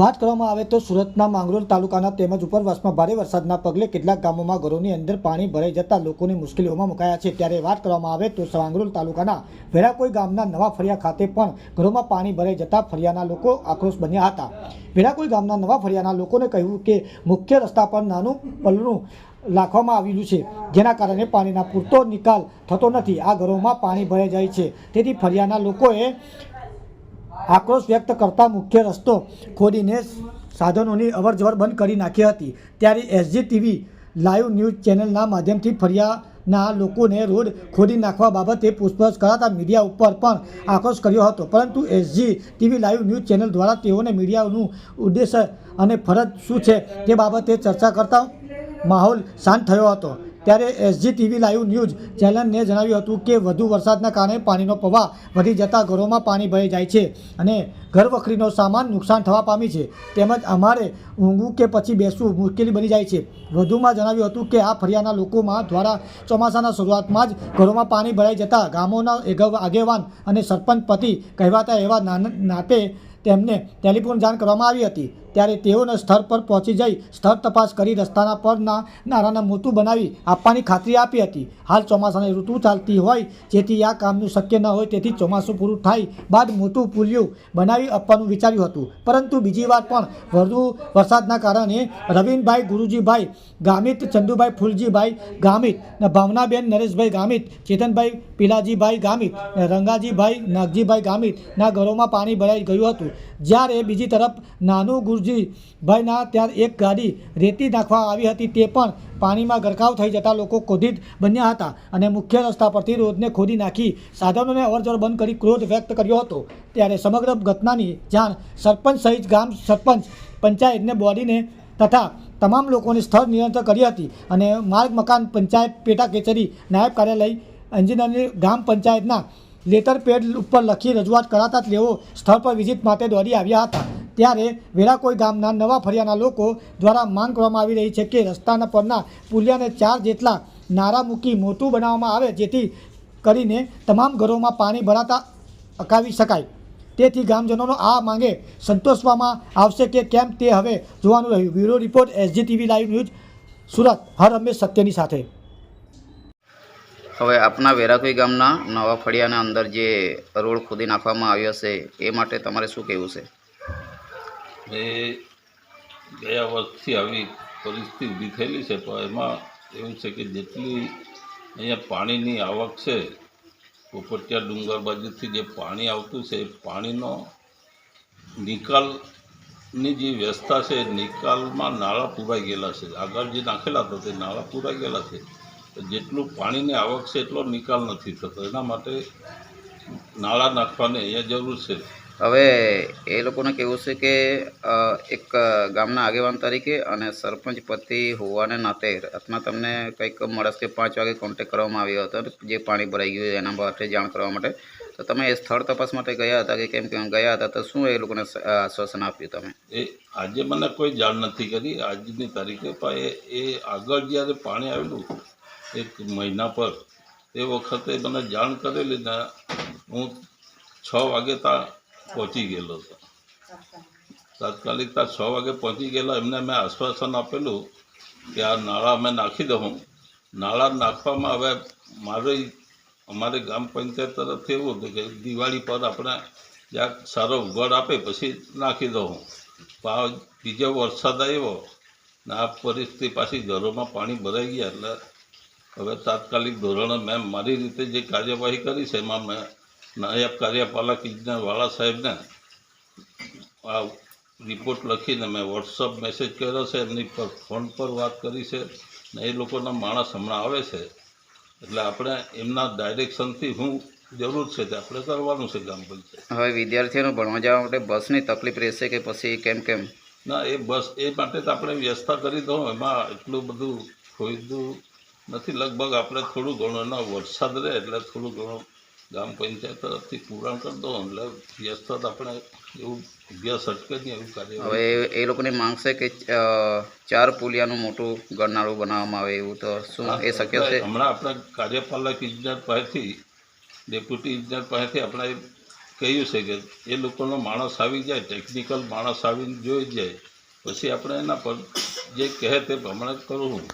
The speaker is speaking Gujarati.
વાત કરવામાં આવે તો સુરતના માંગરોળ તાલુકાના તેમજ ઉપરવાસમાં ભારે વરસાદના પગલે કેટલાક ગામોમાં ઘરોની અંદર પાણી ભરાઈ જતા લોકોને મુશ્કેલીઓમાં મુકાયા છે. ત્યારે વાત કરવામાં આવે તો માંગરોળ તાલુકાના વેરાકોઈ ગામના નવા ફળિયા ખાતે પણ ઘરોમાં પાણી ભરાઈ જતા ફળિયાના લોકો આક્રોશ બન્યા હતા. વેરાકોઈ ગામના નવા ફળિયાના લોકોને કહ્યું કે મુખ્ય રસ્તા પર નાનું પલનું લાખવામાં આવેલું છે. જેના કારણે પાણીના પૂરતો નિકાલ થતો નથી. આ ઘરોમાં પાણી ભરાઈ જાય છે. તેથી ફળિયાના લોકોએ આક્રોશ વ્યક્ત કરતા મુખ્ય રસ્તો ખોદીને સાધનોની અવરજવર બંધ કરી નાખી હતી. ત્યારે એસજી ટીવી લાઈવ ન્યૂઝ ચેનલના માધ્યમથી ફરિયાના લોકોને રોડ ખોદી નાખવા બાબતે પૂછપરછ કરાતા મીડિયા ઉપર પણ આક્રોશ કર્યો હતો. પરંતુ SG TV live news channel દ્વારા તેઓને મીડિયાનું ઉદ્દેશ્ય અને ફરજ શું છે તે બાબતે ચર્ચા કરતા માહોલ શાંત થયો હતો. ત્યારે એસજી ટીવી લાઈવ ન્યૂઝ ચેનલને જણાવ્યું હતું કે વધુ વરસાદના કારણે પાણીનો પ્રવાહ વધી જતાં ઘરોમાં પાણી ભરાઈ જાય છે અને ઘર વખરીનો સામાન નુકસાન થવા પામી છે. તેમજ અમારે ઊંઘવું કે પછી બેસવું મુશ્કેલી બની જાય છે. વધુમાં જણાવ્યું હતું કે આ ફરિયાના લોકોમાં દ્વારા ચોમાસાના શરૂઆતમાં જ ઘરોમાં પાણી ભરાઈ જતાં ગામોના આગેવાન અને સરપંચ પતિ કહેવાતા એવા નાતે તેમને ટેલિફોન જાણ કરવામાં આવી હતી. ત્યારે તેઓને સ્થળ પર પહોંચી જઈ સ્થળ તપાસ કરી રસ્તાના પરના નારાને મોટું બનાવી આપવાની ખાતરી આપી હતી. હાલ ચોમાસાની ઋતુ ચાલતી હોય જેથી આ કામનું શક્ય ન હોય તેથી ચોમાસું પૂરું થાય બાદ મોટું પુલિયું બનાવી આપવાનું વિચાર્યું હતું. પરંતુ બીજી વાર પણ, વધુ વરસાદના કારણે રવિનભાઈ ગુરુજીભાઈ ગામિત, ચંદુભાઈ ફૂલજીભાઈ ગામિત ભાવનાબેન, નરેશભાઈ ગામિત, ચેતનભાઈ પીલાજીભાઈ ગામિત રંગાજીભાઈ નાગજીભાઈ ગામિતના ઘરોમાં પાણી ભરાઈ ગયું હતું. જ્યારે બીજી તરફ નાનું ગુરુજીભાઈના ત્યાં એક ગાડી રેતી નાખવા આવી હતી, તે પણ પાણીમાં ગરકાવ થઈ જતાં લોકો ક્રોધિત બન્યા હતા અને મુખ્ય રસ્તા પરથી રોડને ખોદી નાખી. સાધનોને અવરજવર બંધ કરી ક્રોધ વ્યક્ત કર્યો હતો. ત્યારે સમગ્ર ઘટનાની જાણ સરપંચ સહિત ગામ સરપંચ પંચાયતને બોડીને તથા તમામ લોકોને સ્થળ નિયંત્રણ કરી હતી અને માર્ગ મકાન પંચાયત પેટા કચેરી નાયબ કાર્યાલય એન્જિનિયરની ગામ પંચાયતના લેટર પેડ ઉપર લખી રજૂઆત કરાતા તેઓ સ્થળ પર વિઝિટ માટે દોડી આવ્યા હતા. ત્યારે વેરાકોઈ ગામના નવા ફળિયાના લોકો દ્વારા માંગ કરવામાં આવી રહી છે કે રસ્તાના પરના પુલિયાને ચાર જેટલા નારા મૂકી મોટું બનાવવામાં આવે જેથી કરીને તમામ ઘરોમાં પાણી ભરાતા અકાવી શકાય. તેથી ગામજનોનો આ માંગે સંતોષવામાં આવશે કે કેમ તે હવે જોવાનું રહ્યું. Bureau report SG TV live news, Surat. હર હંમેશ સત્યની સાથે. હવે આપના વેરાકોઈ ગામના નવા ફળિયાના અંદર જે રોડ ખોદી નાખવામાં આવ્યો છે, એ માટે તમારે શું કહેવું છે? એ ગયા વર્ષથી આવી પરિસ્થિતિ ઊભી થયેલી છે, પણ એમાં એવું છે કે જેટલી અહીંયા પાણીની આવક છે, પોપટિયા ડુંગર બાજુથી જે પાણી આવતું છે, એ પાણીનો નિકાલની જે વ્યવસ્થા છે નિકાલમાં નાળા પૂરાઈ ગયેલા છે. આગળ જે નાખેલા હતા, તે નાળા પૂરાઈ ગયેલા છે. જેટલું પાણીની આવક છે, એટલો નિકાલ નથી થતો. એના માટે નાળા નાખવાની અહીંયા જરૂર છે. હવે એ લોકોને કહેવું છે કે એક ગામના આગેવાન તરીકે અને સરપંચ પતિ હોવાને નાતે રાતના તમને કંઈક મળસ કે પાંચ વાગે કોન્ટેક કરવામાં આવ્યો હતો જે પાણી ભરાઈ ગયું એના માટે જાણ કરવા માટે. તો તમે એ સ્થળ તપાસ માટે ગયા હતા કે કેમ કેમ ગયા હતા તો શું એ લોકોને આશ્વાસન આપ્યું તમે? એ આજે મને કોઈ જાણ નથી કરી. આજની તારીખે પણ એ આગળ જ્યારે પાણી આવેલું એક મહિના પર, એ વખતે મને જાણ કરેલી ને હું છ વાગે ત્યાં પહોંચી ગયેલો હતો. તાત્કાલિક. ત્યાં છ વાગે પહોંચી ગયેલા એમને મેં આશ્વાસન આપેલું કે આ નાળા અમે નાખી દઉં નાળા નાખવામાં હવે મારી અમારે ગ્રામ પંચાયત તરફથી એવું હતું કે દિવાળી પર આપણે જ્યાં સારો ઉઘાડ આપે પછી નાખી દઉં પણ બીજો વરસાદ આવ્યો ને આ પરિસ્થિતિ પાછી ઘરોમાં પાણી ભરાઈ ગયા એટલે હવે તાત્કાલિક ધોરણે મેં મારી રીતે જે કાર્યવાહી કરી છે એમાં મેં નાયબ કાર્યપાલક ઇજનેર વાળા સાહેબને આ રિપોર્ટ લખીને મેં વોટ્સઅપ મેસેજ કર્યો છે. એમની પર ફોન પર વાત કરી છે ને એ લોકોના માણસ હમણાં આવે છે. એટલે આપણે એમના ડાયરેક્શનથી હું જરૂર છે તે આપણે કરવાનું છે ગ્રામ પંચાયત. હવે વિદ્યાર્થીઓને ભણવા જવા માટે બસની તકલીફ રહેશે કે પછી કેમ કેમ? ના એ બસ એ માટે તો આપણે વ્યવસ્થા કરી દઉં. એમાં એટલું બધું ખોઈદું નથી. લગભગ આપણે થોડું ઘણું એનો વરસાદ રહે એટલે થોડું ઘણું ગ્રામ પંચાયત તરફથી પૂરણ કરી એટલે વ્યસ્ત આપણે એવું અભ્યાસ અટકે નહીં એવું કાર્ય હવે એ- લોકોને માંગ છે કે ચાર પુલિયાનું મોટું ગરનાળું બનાવવામાં આવે એવું તો શું એ શક્ય છે? હમણાં આપણે કાર્યપાલક ઇજનેર પાસેથી ડેપ્યુટી ઇજનેર પાસેથી આપણે કહ્યું છે કે એ લોકોનો માણસ આવી જાય ટેકનિકલ માણસ આવીને જોઈ જાય પછી આપણે એના પર જે કહે તે પ્રમાણે કરવું